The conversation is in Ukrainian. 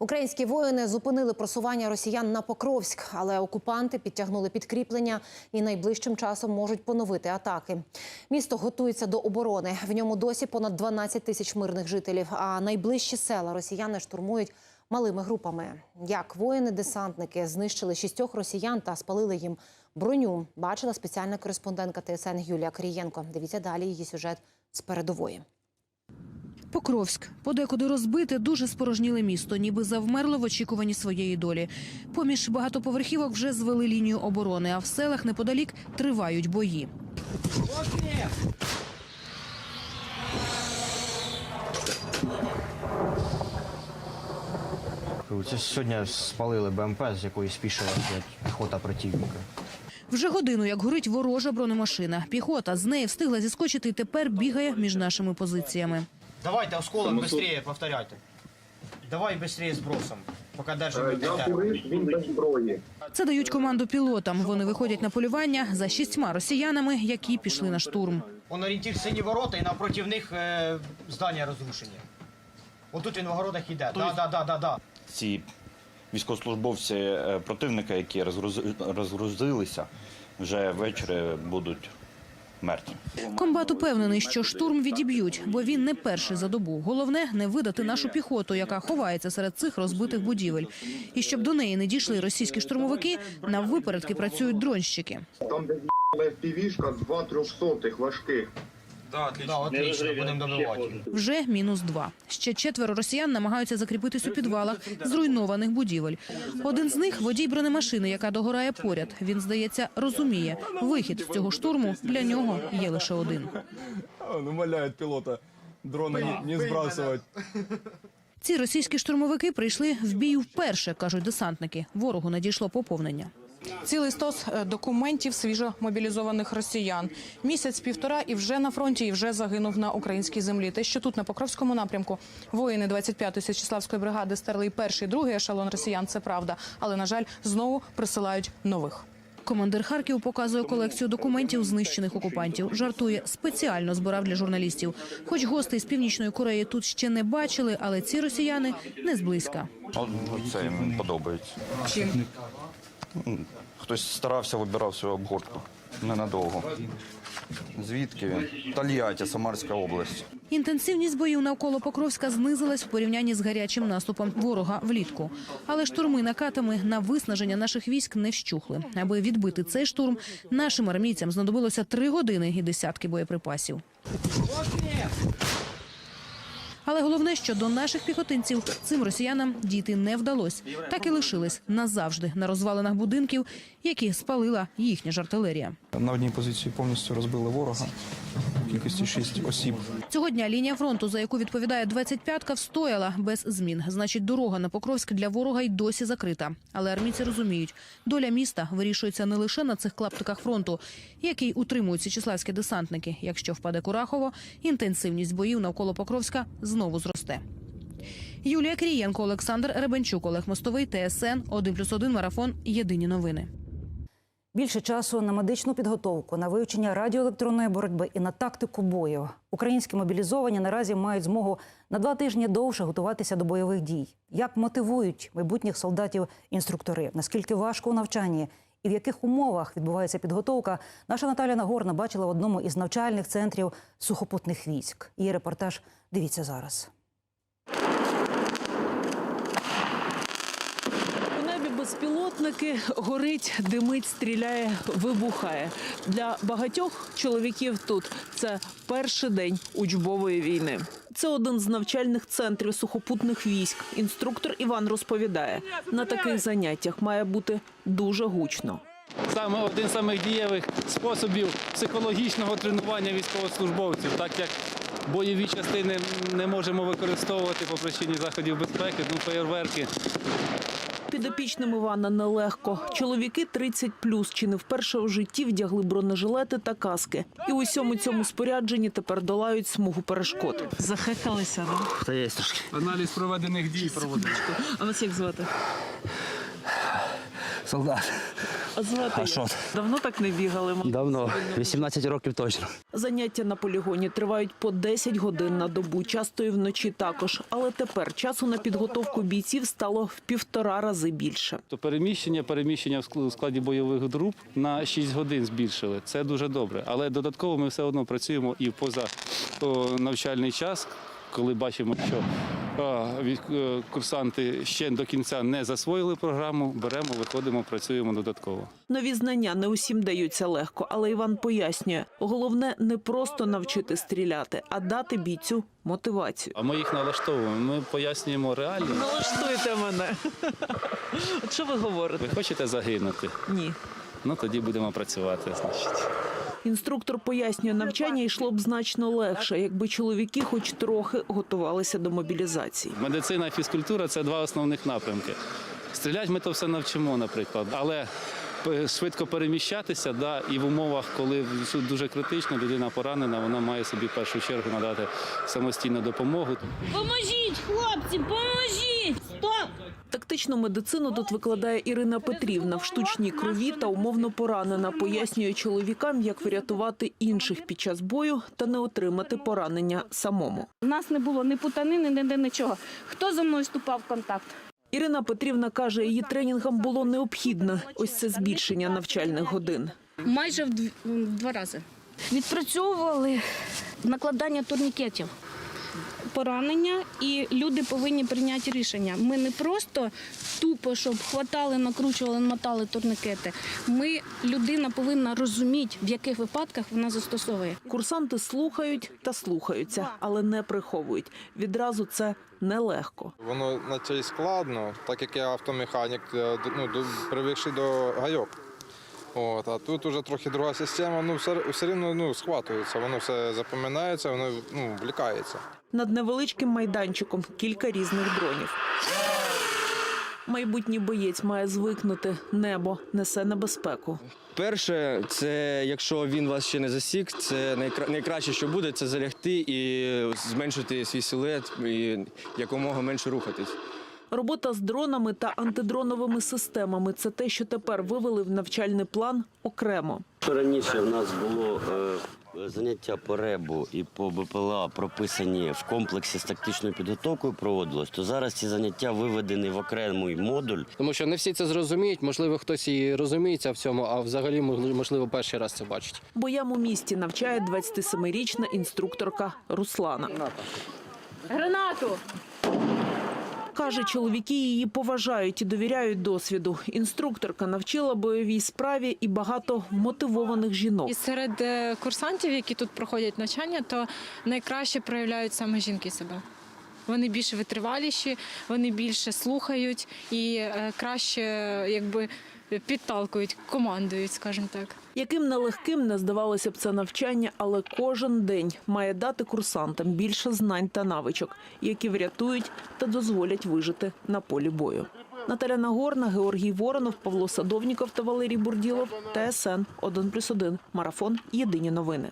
Українські воїни зупинили просування росіян на Покровськ, але окупанти підтягнули підкріплення і найближчим часом можуть поновити атаки. Місто готується до оборони. В ньому досі понад 12 тисяч мирних жителів. А найближчі села росіяни штурмують малими групами. Як воїни-десантники знищили шістьох росіян та спалили їм броню, бачила спеціальна кореспондентка ТСН Юлія Крієнко. Дивіться далі її сюжет з передової. Покровськ подекуди розбите, дуже спорожніле місто, ніби завмерло в очікуванні своєї долі. Поміж багатоповерхівок вже звели лінію оборони, а в селах неподалік тривають бої. Це сьогодні спалили БМП, з якої спішила піхота противника. Вже годину, як горить ворожа бронемашина. Піхота з неї встигла зіскочити і тепер бігає між нашими позиціями. Давайте осколок швидше, повторяйте. Давай швидше збросом, поки держимо Я курив, він без зброї. Це дають команду пілотам. Вони виходять на полювання за шістьма росіянами, які пішли на штурм. Он орієнтір сині ворота і напроти них е, здання розрушені. Отут він в огородах іде. Да, да, да, да, да. ці військовослужбовці е, противника, які розгрузи- розгрузилися, вже ввечері будуть мертві. Комбат упевнений, що штурм відіб'ють, бо він не перший за добу. Головне не видати нашу піхоту, яка ховається серед цих розбитих будівель. І щоб до неї не дійшли російські штурмовики, на випередки працюють дронщики. Там, де півішка, два трьохсотих важких. Да, отлично, будемо добивати. Вже мінус два. Ще четверо росіян намагаються закріпитись у підвалах зруйнованих будівель. Один з них водій бронемашини, яка догорає поряд. Він здається розуміє, вихід з цього штурму для нього є лише один. Он умоляет пилота дрона не, не сбрасывать. Ці російські штурмовики прийшли в бій вперше, кажуть десантники. Ворогу надійшло поповнення. Цілий стос е, документів свіжомобілізованих росіян. Місяць півтора і вже на фронті, і вже загинув на українській землі. Те, що тут на Покровському напрямку воїни 25-ї Січеславської бригади стерли і перший, і другий ешелон росіян. Це правда, але на жаль, знову присилають нових. Командир Харків показує колекцію документів знищених окупантів. Жартує, спеціально збирав для журналістів. Хоч гостей з північної Кореї тут ще не бачили, але ці росіяни не зблизька. Це їм подобається. Чим Хтось старався, вибирав свою обгортку. Ненадовго. Звідки він? Тольятті, Самарська область. Інтенсивність боїв навколо Покровська знизилась в порівнянні з гарячим наступом ворога влітку. Але штурми накатами на виснаження наших військ не вщухли. Аби відбити цей штурм, нашим армійцям знадобилося три години і десятки боєприпасів. Але головне, що до наших піхотинців цим росіянам дійти не вдалось. Так і лишились назавжди на розвалинах будинків, які спалила їхня ж артилерія. На одній позиції повністю розбили ворога кількості 6 осіб. Цього дня лінія фронту, за яку відповідає 25-ка, встояла без змін. Значить, дорога на Покровськ для ворога й досі закрита. Але армійці розуміють, доля міста вирішується не лише на цих клаптиках фронту, який утримують січеславські десантники. Якщо впаде Курахово, інтенсивність боїв навколо Покровська знову зросте. Юлія Крієнко, Олександр Ребенчук, Олег Мостовий, ТСН 1+,1 Марафон. Єдині новини. Більше часу на медичну підготовку, на вивчення радіоелектронної боротьби і на тактику бою. Українські мобілізовані наразі мають змогу на два тижні довше готуватися до бойових дій. Як мотивують майбутніх солдатів інструктори? Наскільки важко у навчанні і в яких умовах відбувається підготовка? Наша Наталя Нагорна бачила в одному із навчальних центрів сухопутних військ. Її репортаж дивіться зараз. У небі безпілотники горить, димить, стріляє, вибухає. Для багатьох чоловіків тут це перший день учбової війни. Це один з навчальних центрів сухопутних військ. Інструктор Іван розповідає, на таких заняттях має бути дуже гучно. Саме один з самих дієвих способів психологічного тренування військовослужбовців, так як бойові частини не можемо використовувати по причині заходів безпеки, ну феєрверки. Підопічним Івана нелегко. Чоловіки 30 чи не вперше у житті вдягли бронежилети та каски. І у усьому цьому спорядженні тепер долають смугу перешкод. Захекалися, да? Та є трошки. Аналіз проведених дій проводить. А вас як звати? Солдат. А звати А як? що? Давно так не бігали? м? Давно, 18 років точно. Заняття на полігоні тривають по 10 годин на добу, часто і вночі також. Але тепер часу на підготовку бійців стало в півтора рази більше. То переміщення, переміщення в ск- у складі бойових груп на 6 годин збільшили. Це дуже добре. Але додатково ми все одно працюємо і поза о, навчальний час, коли бачимо, що курсанти ще до кінця не засвоїли програму, беремо, виходимо, працюємо додатково. Нові знання не усім даються легко, але Іван пояснює, головне не просто навчити стріляти, а дати бійцю мотивацію. А ми їх налаштовуємо. Ми пояснюємо реалії. Налаштуйте мене. От що ви говорите? Ви хочете загинути? Ні. Ну тоді будемо працювати. Значить. Інструктор пояснює, навчання йшло б значно легше, якби чоловіки хоч трохи готувалися до мобілізації. Медицина і фізкультура це два основних напрямки. Стріляти ми то все навчимо, наприклад, але швидко переміщатися, да, і в умовах, коли дуже критично, людина поранена, вона має собі в першу чергу надати самостійну допомогу. Поможіть, хлопці, поможіть! Стоп! Тактичну медицину тут викладає Ірина Петрівна в штучній крові та умовно поранена. Пояснює чоловікам, як врятувати інших під час бою та не отримати поранення самому. У нас не було ні путанини, ні, ні нічого. Хто зі мною вступав в контакт? Ірина Петрівна каже, її тренінгам було необхідно ось це збільшення навчальних годин. Майже в два рази. Відпрацьовували накладання турнікетів. Поранення, і люди повинні прийняти рішення. Ми не просто тупо, щоб хватали, накручували, мотали турнікети. Ми людина повинна розуміти, в яких випадках вона застосовує. Курсанти слухають та слухаються, але не приховують. Відразу це нелегко. Воно наче й складно, так як я автомеханік, е, ну, привикший до гайок. От, а тут уже трохи друга система, ну все, все рівно ну, схватується, воно все запам'ятається, воно ну, влікається. Над невеличким майданчиком кілька різних дронів. Майбутній боєць має звикнути. Небо несе небезпеку. Перше, це якщо він вас ще не засік, це найкра... найкраще, що буде, це залягти і зменшити свій силует і якомога менше рухатись. Робота з дронами та антидроновими системами це те, що тепер вивели в навчальний план окремо. Раніше в нас було е, заняття по ребу і по БПЛА прописані в комплексі з тактичною підготовкою проводилось, то зараз ці заняття виведені в окремий модуль. Тому що не всі це зрозуміють, можливо, хтось і розуміється в цьому, а взагалі можливо перший раз це бачить. Боям у місті навчає 27-річна інструкторка Руслана. Гранату! Каже, чоловіки її поважають і довіряють досвіду. Інструкторка навчила бойовій справі і багато мотивованих жінок. І серед е, курсантів, які тут проходять навчання, то найкраще проявляють саме жінки себе. Вони більш витриваліші, вони більше слухають і е, краще якби підталкують, командують, скажімо так. Яким нелегким не здавалося б це навчання, але кожен день має дати курсантам більше знань та навичок, які врятують та дозволять вижити на полі бою. Наталя Нагорна, Георгій Воронов, Павло Садовніков та Валерій Бурділов. ТСН 1+,1. Марафон. Єдині новини.